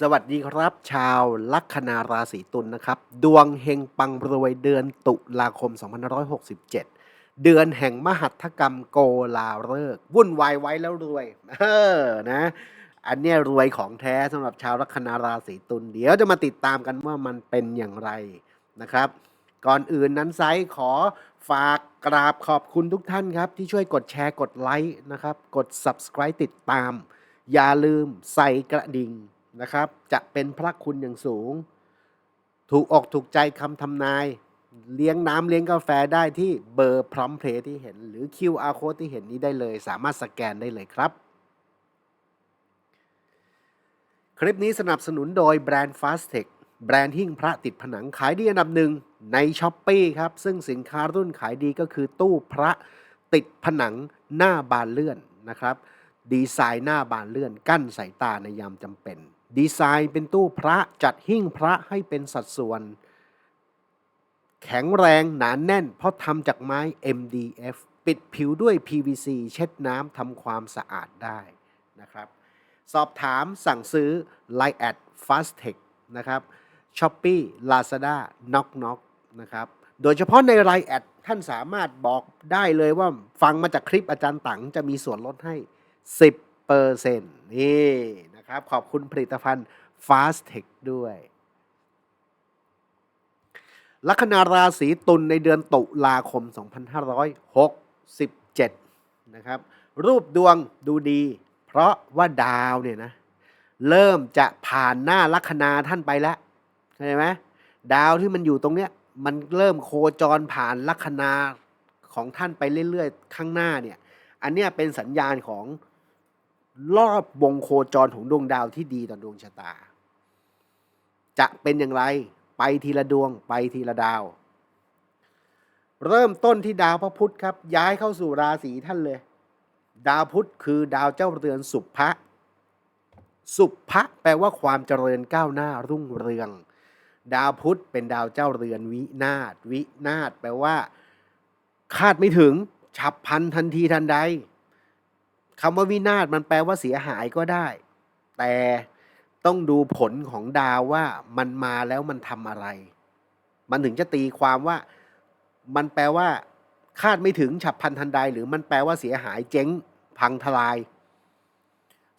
สวัสดีครับ ชาวลัคนาราศีตุลนะครับ ดวงเฮงปังรวยเดือนตุลาคม 2567 เดือนแห่งมหัตถกรรมโกลาฤกษ์วุ่นวายไว้แล้วรวย เออนะอันนี้รวยของแท้สำหรับชาวลัคนาราศีตุลเดี๋ยวจะมาติดตามกันว่ามันเป็นอย่างไรนะครับ ก่อนอื่นนั้นไซส์ขอฝากกราบขอบคุณทุกท่านครับ ที่ช่วยกดแชร์กดไลค์นะครับ กด subscribe ติดตาม อย่าลืมใส่กระดิ่ง นะครับ จะเป็นพระคุณอย่างสูง ถูกอกถูกใจคำทำนาย เลี้ยงน้ำเลี้ยงกาแฟได้ที่เบอร์พร้อมเพลย์ที่เห็น หรือ QR code ที่เห็นนี้ได้เลย สามารถสแกนได้เลยครับ คลิปนี้สนับสนุนโดยแบรนด์ Fastech แบรนด์หิ้งพระติดผนังขายดีอันดับหนึ่งใน s h อ p e e ครับ ซึ่งสินค้ารุ่นขายดีก็คือตู้พระติดผนังหน้าบานเลื่อนนะครับ ดีไซน์หน้าบานเลื่อนกั้นสายตาในยามจำเป็น ดีไซน์เป็นตู้พระจัดหิ้งพระให้เป็นสัดส่วน แข็งแรงหนานแน่น เพราะทำจากไม้ MDF ปิดผิวด้วย PVC เช็ดน้ำทำความสะอาดได้นะครับ สอบถามสั่งซื้อ Line at Fastech นะครับ Shopee Lazada Knock Knock นะครับโดยเฉพาะใน Line at ท่านสามารถบอกได้เลยว่าฟังมาจากคลิปอาจารย์ตังจะมีส่วนลดให้ 10%เปอร์เซ็นต์ นะครับ ขอบคุณผลิตภัณฑ์ Fastech ด้วย ลัคนาราศีตุลในเดือนตุลาคม 2567 นะครับ รูปดวงดูดี เพราะว่าดาวเนี่ยนะ เริ่มจะผ่านหน้าลัคนาท่านไปแล้วเข้าใจไหมดาวที่มันอยู่ตรงเนี้ยมันเริ่มโคจรผ่านลัคนาของท่านไปเรื่อยๆ ข้างหน้าเนี่ย อันเนี้ยเป็นสัญญาณของ รอบวงโคจรของดวงดาวที่ดีต่อดวงชะตา จะเป็นอย่างไรไปทีละดวงไปทีละดาว เริ่มต้นที่ดาวพระพุธครับ ย้ายเข้าสู่ราศีท่านเลย ดาวพุธคือดาวเจ้าเรือนสุภะสุภะแปลว่าความเจริญก้าวหน้ารุ่งเรือง ดาวพุธเป็นดาวเจ้าเรือนวินาศวินาศแปลว่า คาดไม่ถึง ฉับพันทันทีทันใด คำว่าวินาศมันแปลว่าเสียหายก็ได้ แต่ต้องดูผลของดาวว่ามันมาแล้วมันทำอะไร มันถึงจะตีความว่า มันแปลว่า คาดไม่ถึงฉับพลันทันใด หรือมันแปลว่าเสียหายเจ๊ง พังทลาย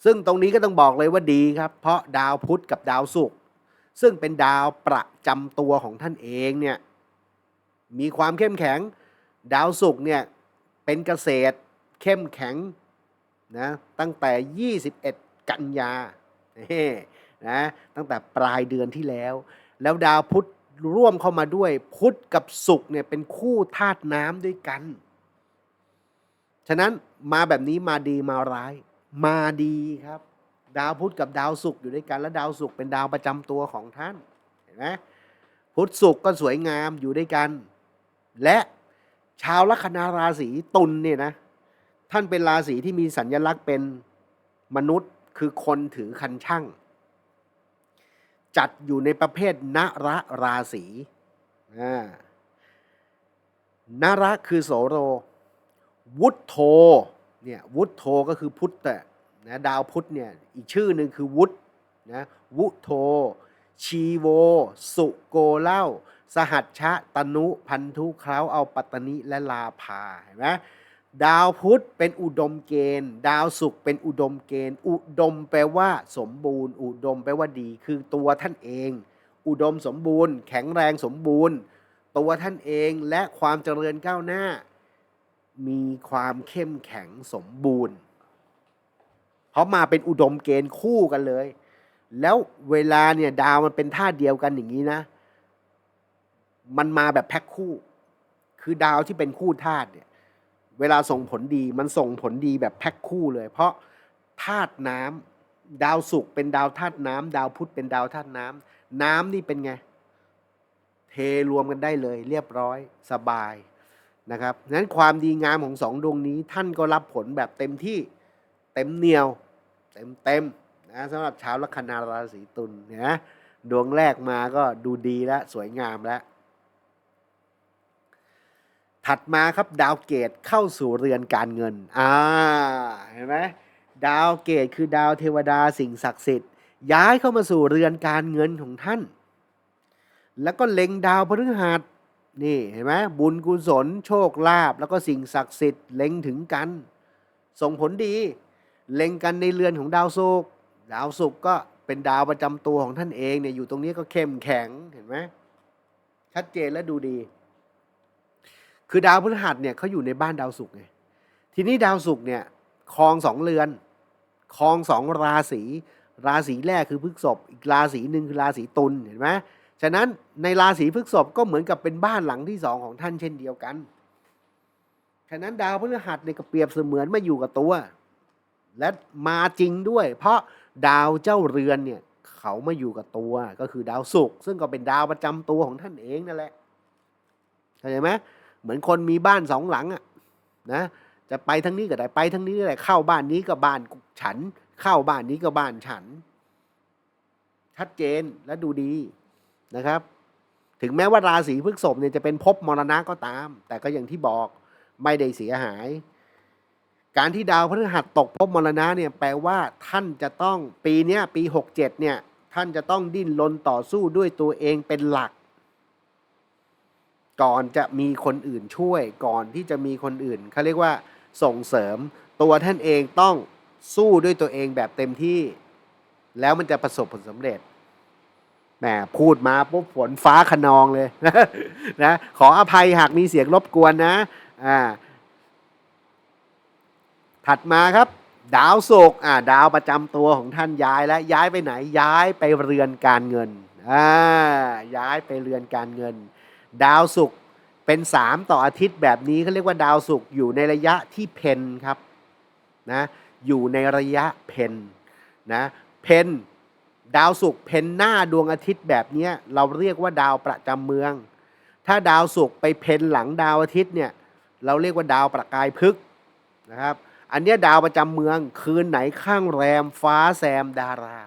ซึ่งตรงนี้ก็ต้องบอกเลยว่าดีครับ เพราะดาวพุธกับดาวศุกร์ซึ่งเป็นดาวประจำตัวของท่านเองเนี่ยมีความเข้มแข็ง ดาวศุกร์เนี่ยเป็นเกษตรเข้มแข็ง นะตั้งแต่ 21 กันยานะตั้งแต่ปลายเดือนที่แล้ว แล้วดาวพุธร่วมเข้ามาด้วย พุธกับศุกร์เนี่ยเป็นคู่ธาตุน้ำด้วยกัน ฉะนั้นมาแบบนี้มาดีมาร้าย มาดีครับ ดาวพุธกับดาวศุกร์อยู่ด้วยกัน แล้วดาวศุกร์เป็นดาวประจำตัวของท่านเห็นไหมพุธศุกร์ก็สวยงามอยู่ด้วยกัน และชาวลัคนาราศีตุลเนี่ยนะ ท่านเป็นราศีที่มีสัญลักษณ์เป็นมนุษย์คือคนถือคันช่าง จัดอยู่ในประเภทนระราศีนระคือโสโร วุฒโธเนี่ยวุฒโธก็คือพุทธนะดาวพุธเนี่ยอีกชื่อหนึ่งคือวุฒนะวุโธ ชีโว สุโกเล่า สหัชชะตนุ พันธุเคล้าเอาปัตตนิและลาภาเห็นไหม ดาวพุธเป็นอุดมเกณฑ์ ดาวศุกร์เป็นอุดมเกณฑ์ อุดมแปลว่าสมบูรณ์ อุดมแปลว่าดี คือตัวท่านเอง อุดมสมบูรณ์ แข็งแรงสมบูรณ์ ตัวท่านเองและความเจริญก้าวหน้า มีความเข้มแข็งสมบูรณ์ เพราะมาเป็นอุดมเกณฑ์คู่กันเลย แล้วเวลาเนี่ยดาวมันเป็นธาเดียวกันอย่างนี้นะ มันมาแบบแพ็คคู่ คือดาวที่เป็นคู่ธาตุเนี่ย เวลาส่งผลดีมันส่งผลดีแบบแพ็คคู่เลย เพราะธาตุน้ำดาวศุกร์เป็นดาวธาตุน้ำดาวพุธเป็นดาวธาตุน้ำน้ำนี่เป็นไง เทรวมกันได้เลย เรียบร้อยสบายนะครับนั้นความดีงามของสองดวงนี้ท่านก็รับผลแบบเต็มที่เต็มเหนียว เต็มเต็มนะสำหรับชาวลัคนาราศีตุลเนี่ยนะดวงแรกมาก็ดูดีแล้วสวยงามแล้ว ถัดมาครับดาวเกตเข้าสู่เรือนการเงิน อ่า เห็นไหมดาวเกตคือดาวเทวดาสิ่งศักดิ์สิทธิ์ ย้ายเข้ามาสู่เรือนการเงินของท่าน แล้วก็เล็งดาวพฤหัสนี่เห็นไหมบุญกุศล โชคลาภแล้วก็สิ่งศักดิ์สิทธิ์เล็งถึงกัน ส่งผลดี เล็งกันในเรือนของดาวศุกร์ดาวศุกร์ก็เป็นดาวประจำตัวของท่านเองเนี่ยอยู่ตรงนี้ก็เข้มแข็งเห็นไหมชัดเจนและดูดี คือดาวพฤหัสเนี่ยเขาอยู่ในบ้านดาวศุกร์ไงทีนี้ดาวศุกร์เนี่ยครองสองเรือนครองสองราศีราศีแรกคือพฤกษภอีกราศีหนึ่งคือราศีตุลเห็นไหมฉะนั้นในราศีพฤกษภก็เหมือนกับเป็นบ้านหลังที่สองของท่านเช่นเดียวกัน ฉะนั้นดาวพฤหัสเนี่ยก็เปรียบเสมือนมาอยู่กับตัว และมาจริงด้วย เพราะดาวเจ้าเรือนเนี่ยเขามาอยู่กับตัวก็คือดาวศุกร์ซึ่งก็เป็นดาวประจำตัวของท่านเองนั่นแหละเข้าใจไหม เหมือนคนมีบ้านสองหลังอะนะจะไปทั้งนี้ก็ได้ไปทั้งนี้ก็ได้เข้าบ้านนี้ก็บ้านฉัน เข้าบ้านนี้ก็บ้านฉัน ชัดเจนและดูดีนะครับ ถึงแม้ว่าราศีพฤษภเนี่ยจะเป็นภพมรณะก็ตาม แต่ก็อย่างที่บอกไม่ได้เสียหาย การที่ดาวพฤหัสตกภพมรณะเนี่ยแปลว่าท่านจะต้องปีเนี้ยปี 67เนี่ยท่านจะต้องดิ้นรนต่อสู้ด้วยตัวเองเป็นหลัก ก่อนจะมีคนอื่นช่วย ก่อนที่จะมีคนอื่นเขาเรียกว่าส่งเสริมตัวท่านเองต้องสู้ด้วยตัวเองแบบเต็มที่ แล้วมันจะประสบผลสำเร็จแหมพูดมาปุ๊บฝนฟ้าขนองเลยนะขออภัยหากมีเสียงรบกวนนะอ่าถัดมาครับ ดาวศุกร์อ่าดาวประจำตัวของท่านย้ายแล้วย้ายไปไหนย้ายไปเรือนการเงินอ่าย้ายไปเรือนการเงิน ดาวศุกร์เป็นสามต่ออาทิตย์แบบนี้เขาเรียกว่าดาวศุกร์อยู่ในระยะที่เพนครับนะอยู่ในระยะเพนนะเพนดาวศุกร์เพนหน้าดวงอาทิตย์แบบนี้เราเรียกว่าดาวประจำเมือง ถ้าดาวศุกร์ไปเพนหลังดาวอาทิตย์เนี่ยเราเรียกว่าดาวประกายพฤกษ์นะครับอันนี้ดาวประจำเมืองคืนไหนข้างแรมฟ้าแซมดารา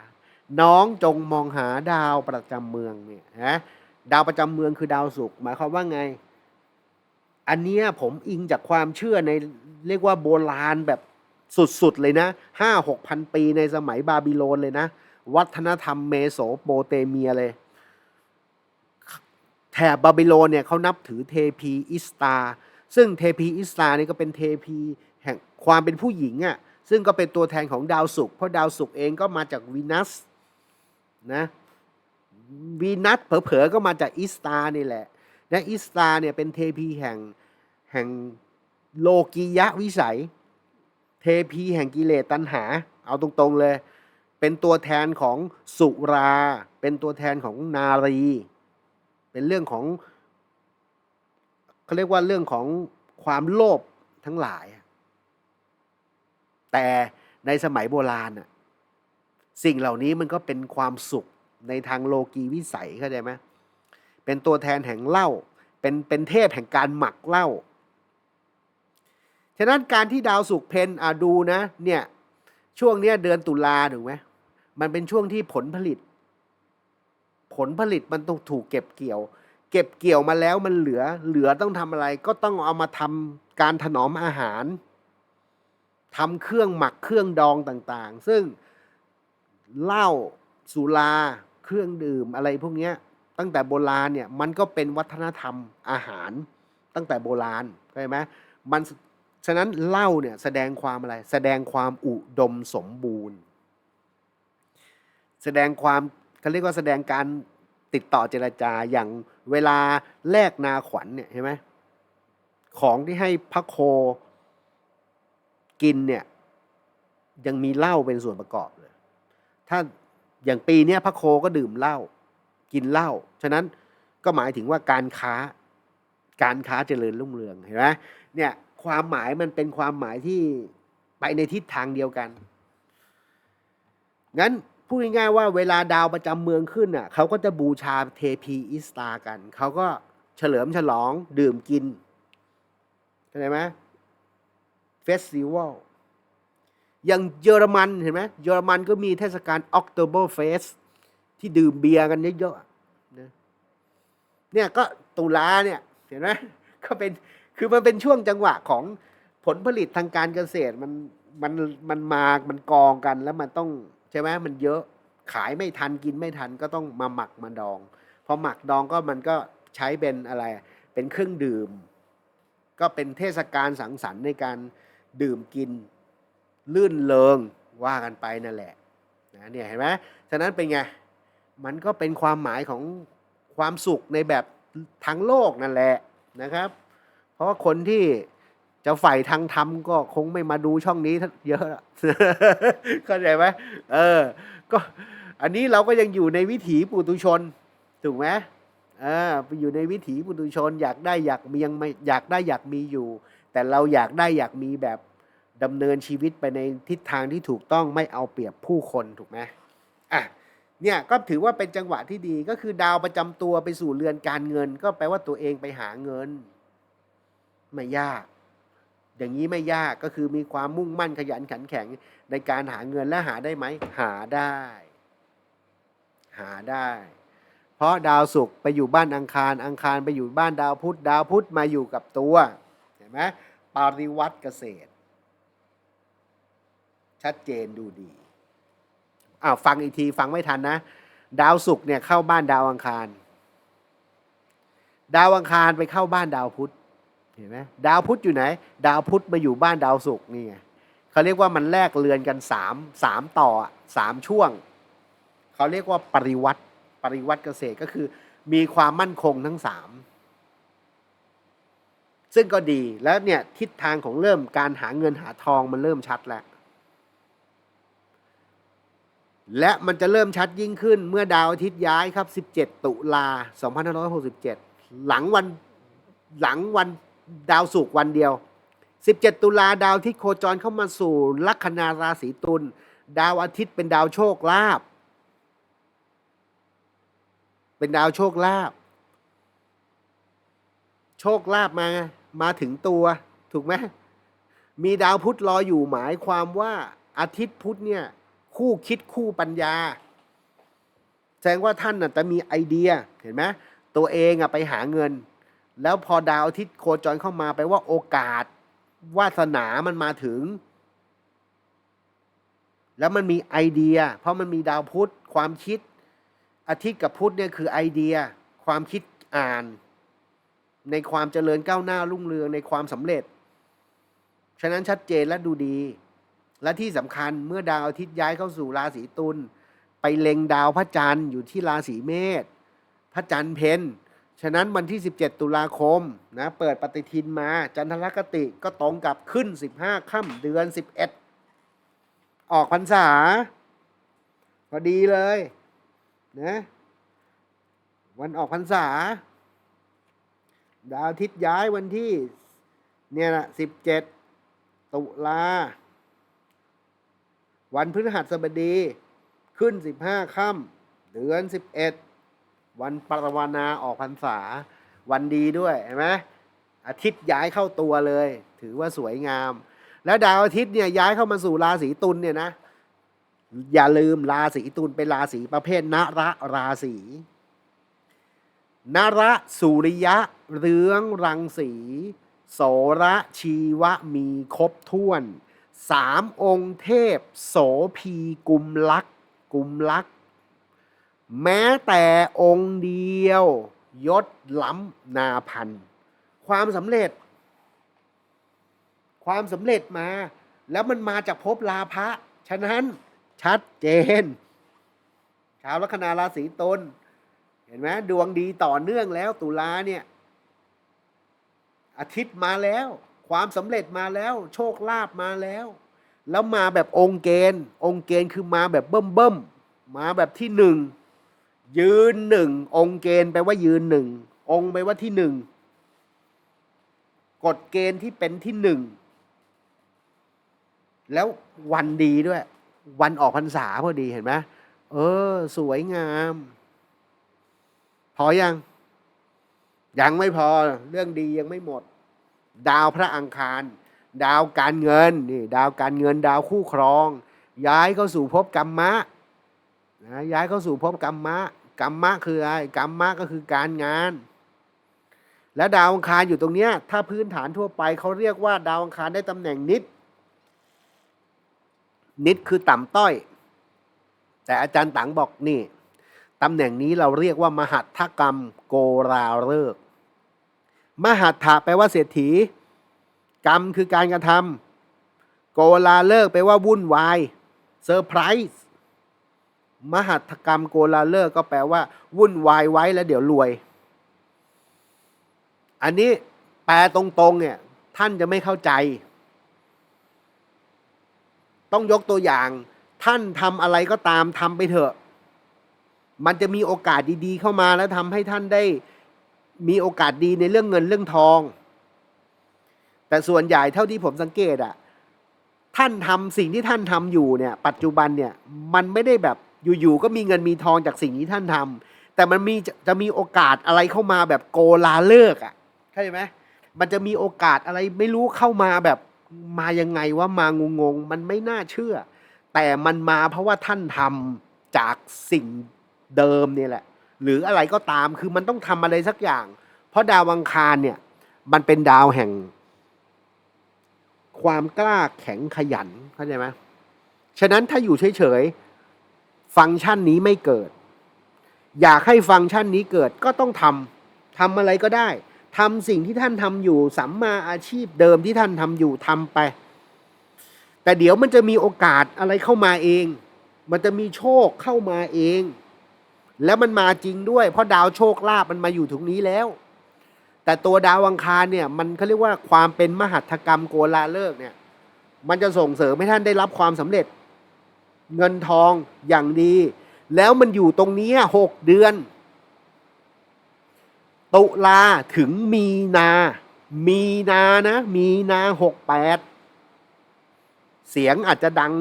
น้องจงมองหาดาวประจำเมืองเนี่ยนะ ดาวประจำเมืองคือดาวศุกร์หมายความว่าไง อันเนี้ยผมอิงจากความเชื่อในเรียกว่าโบราณแบบสุดๆเลยนะห้าหกพันปีในสมัยบาบิโลนเลยนะ วัฒนธรรมเมโสโปเตเมียเลย แถบบาบิโลนเนี่ยเขานับถือเทพีอิสตา ซึ่งเทพีอิสตานี่ก็เป็นเทพีแห่งความเป็นผู้หญิงอะ่ะซึ่งก็เป็นตัวแทนของดาวศุกร์เพราะดาวศุกร์เองก็มาจากวีนัสนะ วีนัสเผลอๆก็มาจากอิสตานี่แหละและอิสตาเนี่ยเป็นเทพีแห่งแห่งโลกียะวิสัย เทพีแห่งกิเลสตัณหา เอาตรงๆเลย เป็นตัวแทนของสุรา เป็นตัวแทนของนารี เป็นเรื่องของเขาเรียกว่าเรื่องของความโลภทั้งหลาย แต่ในสมัยโบราณน่ะสิ่งเหล่านี้มันก็เป็นความสุข ในทางโลกีวิสัยเข้าใจไหมเป็นตัวแทนแห่งเหล้าเป็นเป็นเทพแห่งการหมักเหล้าฉะนั้นการที่ดาวสุกเพนอะดูนะเนี่ยช่วงเนี้ยเดือนตุลาถูกไหมมันเป็นช่วงที่ผลผลิต ผลผลิตมันต้องถูกเก็บเกี่ยว เก็บเกี่ยวมาแล้วมันเหลือเหลือต้องทำอะไร ก็ต้องเอามาทำการถนอมอาหารทำเครื่องหมักเครื่องดองต่างๆ ซึ่งเหล้าสุรา เครื่องดื่มอะไรพวกนี้ตั้งแต่โบราณเนี่ยมันก็เป็นวัฒนธรรมอาหาร ตั้งแต่โบราณเข้าใจไหมมันฉะนั้นเหล้าเนี่ยแสดงความอะไร แสดงความอุดมสมบูรณ์ แสดงความเขาเรียกว่าแสดงการติดต่อเจรจาอย่างเวลาแลกนาขวัญเนี่ยเห็นไหมของที่ให้พระโคกินเนี่ยยังมีเหล้าเป็นส่วนประกอบเลย ถ้า อย่างปีเนี้ยพระโคก็ดื่มเหล้ากินเหล้าฉะนั้นก็หมายถึงว่าการค้า การค้าเจริญรุ่งเรืองเห็นไหมเนี่ยความหมายมันเป็นความหมายที่ไปในทิศทางเดียวกันงั้นพูดง่ายๆว่าเวลาดาวประจำเมืองขึ้นอะเขาก็จะบูชาเทพีอิสตากัน เขาก็เฉลิมฉลองดื่มกินเข้าใจไหมเฟสติวัล อย่างเยอรมันเห็นไหมเยอรมันก็มีเทศกาล October Fest ที่ดื่มเบียร์กันเยอะๆนะเนี่ยก็ตุลาเนี่ยเห็นไหมก็เป็นคือมันเป็นช่วงจังหวะของผลผลิตทางการเกษตรมันมันมันมา มันกองกันแล้วมันต้องใช่ไหมมันเยอะขายไม่ทันกินไม่ทันก็ต้องมาหมักมาดอง พอหมักดองก็มันก็ใช้เป็นอะไร เป็นเครื่องดื่ม ก็เป็นเทศกาลสังสรรค์ในการดื่มกิน ลื่นเลงว่ากันไปนั่นแหละนะเนี่ยเห็นไหมฉะนั้นเป็นไง มันก็เป็นความหมายของความสุขในแบบทั้งโลกนั่นแหละนะครับ เพราะว่าคนที่จะใฝ่ทางธรรมก็คงไม่มาดูช่องนี้เยอะเข้าใจไหมเออ ก็อันนี้เราก็ยังอยู่ในวิถีปุถุชน ถูกไหมอ่าไปอยู่ในวิถีปุถุชน อยากได้อยากมียังไม่อยากได้อยากมีอยู่ แต่เราอยากได้อยากมีแบบ ดำเนินชีวิตไปในทิศทางที่ถูกต้องไม่เอาเปรียบผู้คนถูกไหมอะเนี่ยก็ถือว่าเป็นจังหวะที่ดีก็คือดาวประจำตัวไปสู่เรือนการเงิน ก็แปลว่าตัวเองไปหาเงิน ไม่ยาก อย่างนี้ไม่ยากก็คือมีความมุ่งมั่นขยันขันแข็งในการหาเงินและหาได้ไหมหาได้ หาได้ เพราะดาวศุกร์ไปอยู่บ้านอังคารอังคารไปอยู่บ้านดาวพุธดาวพุธมาอยู่กับตัวเห็นไหมปาริวัตเกษตร ชัดเจนดูดีอ้าวฟังอีกทีฟังไม่ทันนะ ดาวศุกร์เนี่ยเข้าบ้านดาวอังคาร ดาวอังคารไปเข้าบ้านดาวพุธเห็นไหมดาวพุธอยู่ไหน ดาวพุธมาอยู่บ้านดาวศุกร์นี่ไงเขาเรียกว่ามันแลกเรือนกันสามสามต่อสามช่วง เขาเรียกว่าปริวัติปริวัติเกษตรก็คือ มีความมั่นคงทั้งสามซึ่งก็ดีแล้วเนี่ยทิศทางของเริ่มการหาเงินหาทองมันเริ่มชัดแล้ว และมันจะเริ่มชัดยิ่งขึ้นเมื่อดาวอาทิตย์ย้ายครับ 17 ตุลา 2567 หลังวันหลังวันดาวศุกร์วันเดียว 17 ตุลาดาวอาทิตย์โคจรเข้ามาสู่ลัคนาราศีตุล ดาวอาทิตย์เป็นดาวโชคลาภ เป็นดาวโชคลาภ โชคลาภมา มาถึงตัว ถูกไหม มีดาวพุธรออยู่หมายความว่าอาทิตย์พุธเนี่ย คู่คิดคู่ปัญญา แสดงว่าท่านน่ะจะมีไอเดียเห็นไหมตัวเองอะไปหาเงิน แล้วพอดาวอาทิตย์โคจรเข้ามาแปว่าโอกาสวาสนามันมาถึง แล้วมันมีไอเดีย เพราะมันมีดาวพุธความคิด อาทิตย์กับพุธเนี่ยคือไอเดีย ความคิดอ่าน ในความเจริญก้าวหน้ารุ่งเรืองในความสำเร็จฉะนั้นชัดเจนและดูดี และที่สำคัญเมื่อดาวอาทิตย์ย้ายเข้าสู่ราศีตุลไปเล็งดาวพระจันทร์อยู่ที่ราศีเมษพระจันทร์เพนฉะนั้นวันที่ 17 ตุลาคมนะเปิดปฏิทินมาจันทรคติก็ตรงกับขึ้น 15ค่ำเดือน 11 ออกพรรษา พอดีเลยนะวันออกพรรษา ดาวอาทิตย์ย้ายวันที่เนี่ยนะ17 ตุลา วันพฤหัสบดีขึ้น 15ค่ำเดือน 11 วันปรวานาออกพรรษา วันดีด้วยเห็นไหมอาทิตย์ย้ายเข้าตัวเลย ถือว่าสวยงาม แล้วดาวอาทิตย์เนี่ยย้ายเข้ามาสู่ราศีตุลเนี่ยนะ อย่าลืมราศีตุลเป็นราศีประเภทนระราศีนระสุริยะ เรืองรังสี โสระชีวะมีครบถ้วน สามองค์เทพ โสพีกุมลักษ์กุมลักษ์แม้แต่องค์เดียว ยศล้ำนาพัน ความสำเร็จ ความสำเร็จมา แล้วมันมาจากภพลาภะฉะนั้นชัดเจน ชาวลัคนาราศีตุลเห็นไหมดวงดีต่อเนื่องแล้วตุลาเนี่ย อาทิตย์มาแล้ว ความสำเร็จมาแล้ว โชคลาภมาแล้ว แล้วมาแบบองค์เกณฑ์องค์เกณฑ์คือมาแบบเบิ่มเบิ่มมาแบบที่หนึ่งยืนหนึ่งองค์เกณฑ์แปลว่ายืนหนึ่งองค์แปลว่าที่หนึ่งกฎเกณฑ์ที่เป็นที่หนึ่งแล้ววันดีด้วย วันออกพรรษาพอดีเห็นไหมเออ สวยงาม พอยัง ยังไม่พอเรื่องดียังไม่หมด ดาวพระอังคาร ดาวการเงินนี่ดาวการเงินดาวคู่ครอง ย้ายเข้าสู่ภพกรรมะนะย้ายเข้าสู่ภพกรรมะกรรมะคืออะไรกรรมะก็คือการงาน และดาวอังคารอยู่ตรงเนี้ยถ้าพื้นฐานทั่วไปเขาเรียกว่า ดาวอังคารได้ตำแหน่งนิด นิดคือต่ำต้อย แต่อาจารย์ตังบอกนี่ตำแหน่งนี้เราเรียกว่ามหัตถกรรมโกราเลิก มหัตถะแปลว่าเศรษฐี กรรมคือการกระทำโกลาเลิกษ์แปลว่าวุ่นวายเซอร์ไพรส์มหัตถกรรมโกลาเลิกษ์ก็แปลว่า วุ่นวายไว้แล้วเดี๋ยวรวย อันนี้แปลตรงๆเนี่ยท่านจะไม่เข้าใจ ต้องยกตัวอย่าง ท่านทำอะไรก็ตามทำไปเถอะ มันจะมีโอกาสดีๆเข้ามาแล้วทำให้ท่านได้ มีโอกาสดีในเรื่องเงินเรื่องทอง แต่ส่วนใหญ่เท่าที่ผมสังเกตอะท่านทำสิ่งที่ท่านทำอยู่เนี่ย ปัจจุบันเนี่ยมันไม่ได้แบบอยู่ๆก็มีเงินมีทองจากสิ่งที่ท่านทำแต่มันมีจะมีโอกาสอะไรเข้ามาแบบโกลาเลิกอะเข้าใจไหมมันจะมีโอกาสอะไรไม่รู้เข้ามาแบบมายังไงว่ามางงๆมันไม่น่าเชื่อ แต่มันมาเพราะว่าท่านทำจากสิ่งเดิมเนี่ยแหละ หรืออะไรก็ตามคือมันต้องทำอะไรสักอย่าง เพราะดาวอังคารเนี่ย มันเป็นดาวแห่ง ความกล้าแข็งขยันเข้าใจไหมฉะนั้นถ้าอยู่เฉยๆฟังก์ชันนี้ไม่เกิด อยากให้ฟังก์ชันนี้เกิดก็ต้องทำทำอะไรก็ได้ทำสิ่งที่ท่านทำอยู่สัมมาอาชีพเดิมที่ท่านทำอยู่ทำไป แต่เดี๋ยวมันจะมีโอกาสอะไรเข้ามาเอง มันจะมีโชคเข้ามาเอง แล้วมันมาจริงด้วย เพราะดาวโชคลาภมันมาอยู่ตรงนี้แล้ว แต่ตัวดาวอังคารเนี่ยมันเขาเรียกว่าความเป็นมหัตถกรรมโกลาเลิกเนี่ย มันจะส่งเสริมให้ท่านได้รับความสำเร็จ เงินทองอย่างดี แล้วมันอยู่ตรงนี้หกเดือน ตุลาถึงมีนา มีนานะ มีนาหกแปดเสียงอาจจะดัง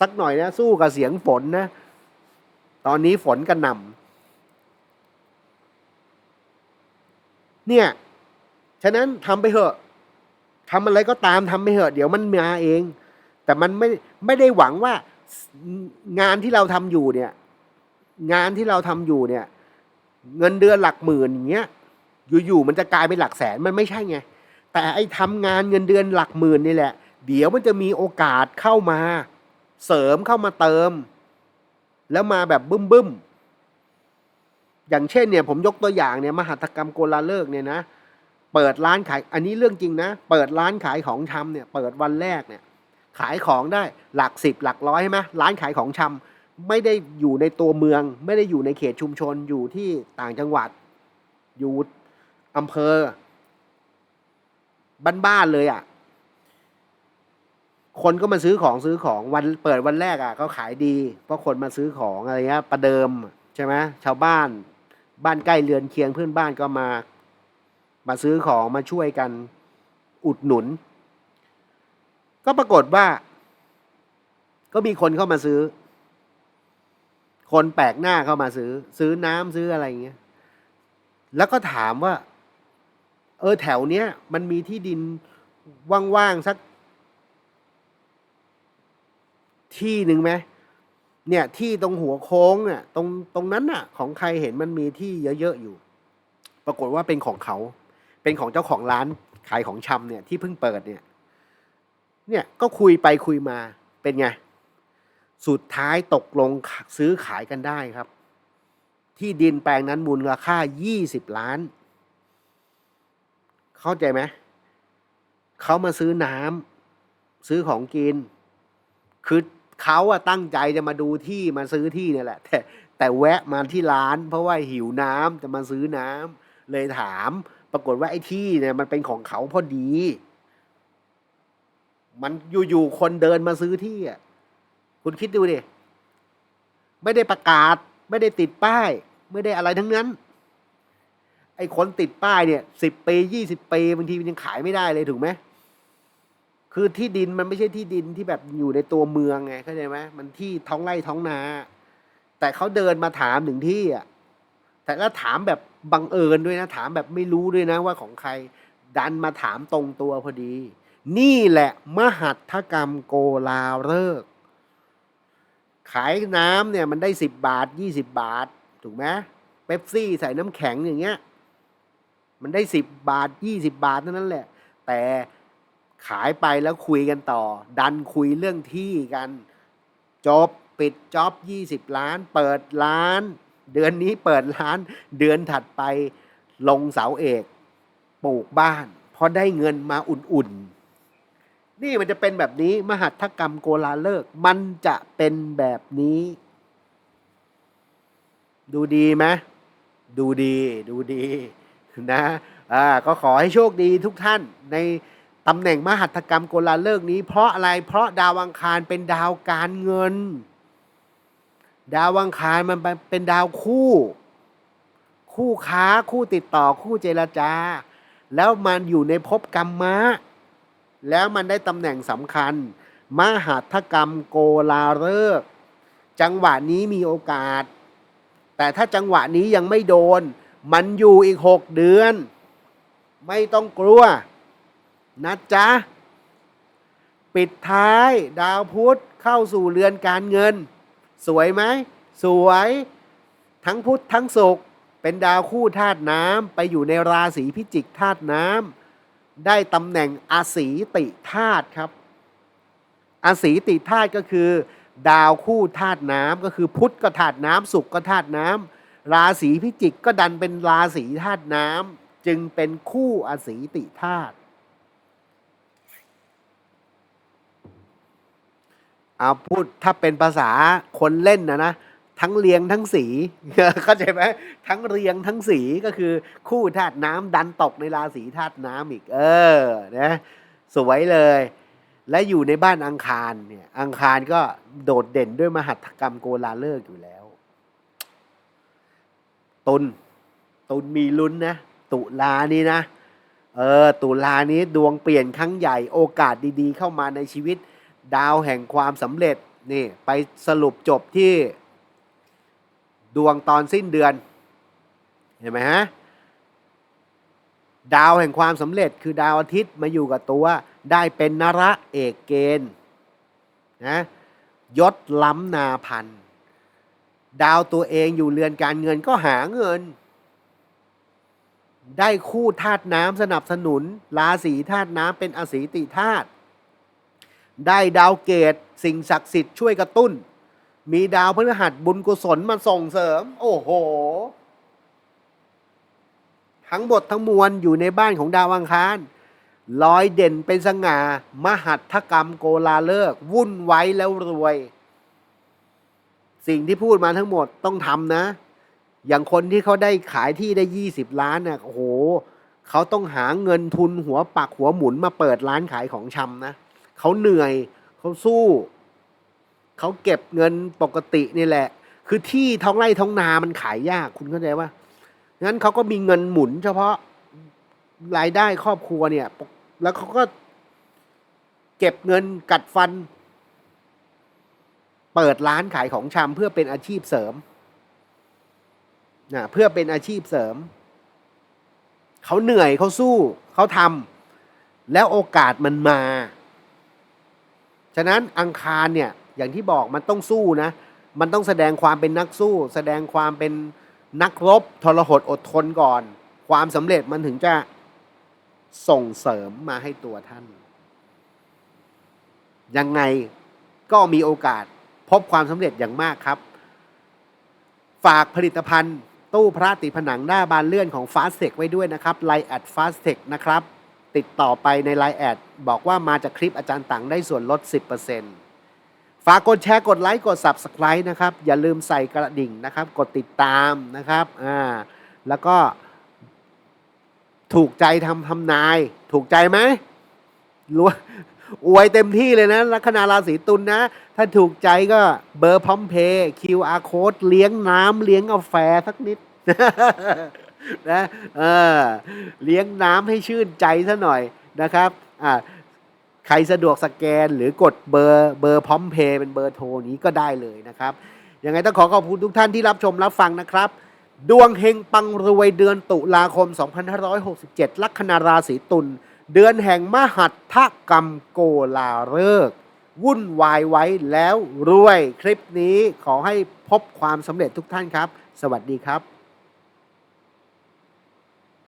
สักหน่อยนะ สู้กับเสียงฝนนะ ตอนนี้ฝนกระหน่ำเนี่ย ฉะนั้นทำไปเถอะทำอะไรก็ตามทำไปเถอะ เดี๋ยวมันมาเอง แต่มันไม่ไม่ได้หวังว่างานที่เราทำอยู่เนี่ย งานที่เราทำอยู่เนี่ย เงินเดือนหลักหมื่นอย่างเงี้ย อยู่ๆมันจะกลายเป็นหลักแสนมันไม่ใช่ไง แต่ไอ้ทำงานเงินเดือนหลักหมื่นนี่แหละ เดี๋ยวมันจะมีโอกาสเข้ามา เสริมเข้ามาเติม แล้วมาแบบบึ้มบึ้มๆอย่างเช่นเนี่ยผมยกตัวอย่างเนี่ยมหัตกรรมโกลาเลิกเนี่ยนะ เปิดร้านขายอันนี้เรื่องจริงนะ เปิดร้านขายของชำเนี่ย เปิดวันแรกเนี่ย ขายของได้หลักสิบหลักร้อยใช่ไหมร้านขายของชำไม่ได้อยู่ในตัวเมือง ไม่ได้อยู่ในเขตชุมชนอยู่ที่ต่างจังหวัด อยู่อำเภอบ้านๆเลยอะ่ะ คนก็มาซื้อของซื้อของวันเปิดวันแรกอะ่ะก็ขายดี เพราะคนมาซื้อของอะไรเงี้ยประเดิมใช่ไหมชาวบ้าน บ้านใกล้เรือนเคียงเพื่อนบ้านก็มา มาซื้อของมาช่วยกันอุดหนุน ก็ปรากฏว่า ก็มีคนเข้ามาซื้อ คนแปลกหน้าเข้ามาซื้อ ซื้อน้ำซื้ออะไรเงี้ยแล้วก็ถามว่า เออแถวเนี้ย มันมีที่ดินว่างๆสัก ที่หนึ่งไหมเนี่ยที่ตรงหัวโค้งเนี่ยตรงตรงนั้นน่ะ ของใครเห็นมันมีที่เยอะๆอยู่ ปรากฏว่าเป็นของเขา เป็นของเจ้าของร้านขายของชำเนี่ยที่เพิ่งเปิดเนี่ย เนี่ยก็คุยไปคุยมาเป็นไง สุดท้ายตกลงซื้อขายกันได้ครับ ที่ดินแปลงนั้นมูลค่า20ล้าน เข้าใจไหมเขามาซื้อน้ำซื้อของกินคือ เขาอะตั้งใจจะมาดูที่มาซื้อที่เนี่ยแหละ แต่แต่แวะมาที่ร้าน เพราะว่าหิวน้ำจะมาซื้อน้ำเลยถาม ปรากฏว่าไอ้ที่เนี่ยมันเป็นของเขาพอดี มันอยู่ๆคนเดินมาซื้อที่อะคุณคิดดูดิไม่ได้ประกาศ ไม่ได้ติดป้าย ไม่ได้อะไรทั้งนั้น ไอ้คนติดป้ายเนี่ยสิบปียี่สิบปีบางทีมันยังขายไม่ได้เลยถูกไหม คือที่ดินมันไม่ใช่ที่ดินที่แบบอยู่ในตัวเมืองไงเข้าใจไหมมันที่ท้องไร่ท้องนา แต่เขาเดินมาถามถึงที่อะแต่แล้วถามแบบบังเอิญด้วยนะ ถามแบบไม่รู้ด้วยนะว่าของใคร ดันมาถามตรงตัวพอดี นี่แหละมหัตถกรรมโกลาเลิกษ์ขายน้ำเนี่ยมันได้สิบบาทยี่สิบบาท ถูกไหมเป๊ปซี่ใส่น้ำแข็งอย่างเงี้ย มันได้สิบบาทยี่สิบาทเท่านั้นแหละ แต่ ขายไปแล้วคุยกันต่อ ดันคุยเรื่องที่กัน จบปิดจ็อบ 20 ล้าน เปิดร้าน เดือนนี้เปิดร้าน เดือนถัดไปลงเสาเอกปลูกบ้านพอได้เงินมาอุ่นๆ นี่มันจะเป็นแบบนี้มหัตถกรรมโกลาเลิก มันจะเป็นแบบนี้ ดูดีไหมดูดี ดูดีนะอ่าก็ขอให้โชคดีทุกท่านใน ตำแหน่งมหัตถกรรมโกลาเลิกนี้เพราะอะไรเพราะดาวอังคารเป็นดาวการเงิน ดาวอังคารมันเป็นดาวคู่ คู่ค้าคู่ติดต่อคู่เจรจา แล้วมันอยู่ในภพกรรมะแล้วมันได้ตำแหน่งสำคัญ มหัตถกรรมโกลาเลิกจังหวะนี้มีโอกาส แต่ถ้าจังหวะนี้ยังไม่โดน มันอยู่อีกหกเดือน ไม่ต้องกลัว นะจ๊ะ ปิดท้ายดาวพุธเข้าสู่เรือนการเงิน สวยไหม สวย ทั้งพุธทั้งศุกร์เป็นดาวคู่ธาตุน้ำไปอยู่ในราศีพิจิกธาตุน้ำได้ตำแหน่งอาศีติธาตุครับ อาศีติธาตุก็คือ ดาวคู่ธาตุน้ำก็คือพุธก็ธาตุน้ำศุกร์ก็ธาตุน้ำราศีพิจิกก็ดันเป็นราศีธาตุน้ำจึงเป็นคู่อาศีติธาตุ เอาพูดถ้าเป็นภาษาคนเล่นนะนะทั้งเรียงทั้งสีเข้าใจไหมทั้งเรียงทั้งสีก็คือคู่ธาตุน้ำดันตกในราศีธาตุน้ำอีก เออนะสวยเลย และอยู่ในบ้านอังคารเนี่ยอังคารก็โดดเด่นด้วยมหัตถกรรมโกลาเลิกอยู่แล้ว ตุลตุลมีลุ้นนะ ตุลานี้นะ เออ ตุลานี้ดวงเปลี่ยนครั้งใหญ่โอกาสดีๆ เข้ามาในชีวิต ดาวแห่งความสำเร็จนี่ไปสรุปจบที่ดวงตอนสิ้นเดือน เห็นไหมฮะ ดาวแห่งความสำเร็จคือดาวอาทิตย์มาอยู่กับตัว ได้เป็นนระเอกเกณฑ์นะยศล้ำนาพันดาวตัวเองอยู่เรือนการเงินก็หาเงิน ได้คู่ธาตุน้ำสนับสนุนราศีธาตุน้ำเป็นอสีติธาตุ ได้ดาวเกตสิ่งศักดิ์สิทธิ์ช่วยกระตุ้น มีดาวพฤหัสบุญกุศลมาส่งเสริม โอ้โห ทั้งหมดทั้งมวลอยู่ในบ้านของดาวอังคารลอยเด่นเป็นสง่า มหัตถกรรมโกลาเลิก วุ่นไว้แล้วรวย สิ่งที่พูดมาทั้งหมดต้องทำนะ อย่างคนที่เขาได้ขายที่ได้ยี่สิบล้านนี่ยโอ้โห เขาต้องหาเงินทุนหัวปักหัวหมุนมาเปิดร้านขายของชำนะ เขาเหนื่อยเขาสู้เขาเก็บเงินปกตินี่แหละ คือที่ท้องไร่ท้องนามันขายยากคุณเข้าใจว่างั้นเขาก็มีเงินหมุน เฉพาะรายได้ครอบครัวเนี่ย แล้วเขาก็เก็บเงินกัดฟัน เปิดร้านขายของชำเพื่อเป็นอาชีพเสริมนะเพื่อเป็นอาชีพเสริม เขาเหนื่อยเขาสู้เขาทำแล้วโอกาสมันมา ฉะนั้นอังคารเนี่ยอย่างที่บอกมันต้องสู้นะ มันต้องแสดงความเป็นนักสู้ แสดงความเป็นนักรบทรหดอดทนก่อน ความสำเร็จมันถึงจะส่งเสริมมาให้ตัวท่าน ยังไงก็มีโอกาสพบความสำเร็จอย่างมากครับ ฝากผลิตภัณฑ์ ตู้พระติผนังหน้าบานเลื่อนของ f a s t e c ไว้ด้วยนะครับไลน์แอด f a s t e c นะครับ ติดต่อไปในไลน์แอดบอกว่ามาจากคลิปอาจารย์ต่างได้ส่วนลด 10%ฝากกดแชร์กดไลค์กด Subscribe นะครับ อย่าลืมใส่กระดิ่งนะครับ กดติดตามนะครับอ่าแล้วก็ ถูกใจทำทำนาย ถูกใจไหมรวยอวยเต็มที่เลยนะลัคนาราศีตุลนะ ถ้าถูกใจก็เบอร์พร้อมเพย์ QR code เลี้ยงน้ำเลี้ยงกาแฟสักนิด นะเออเลี้ยงน้ำให้ชื่นใจซะหน่อยนะครับอ่าใครสะดวกสแกนหรือกดเบอร์เบอร์พร้อมเพย์เป็นเบอร์โทรนี้ก็ได้เลยนะครับยังไงต้องขอขอบคุณทุกท่านที่รับชมรับฟังนะครับ ดวงเฮงปังรวยเดือนตุลาคม 2567 ลัคนาราศีตุลเดือนแห่งมหัตถกรรมโกลาเลิกวุ่นวายไว้แล้วรวยคลิปนี้ขอให้พบความสำเร็จทุกท่านครับ สวัสดีครับ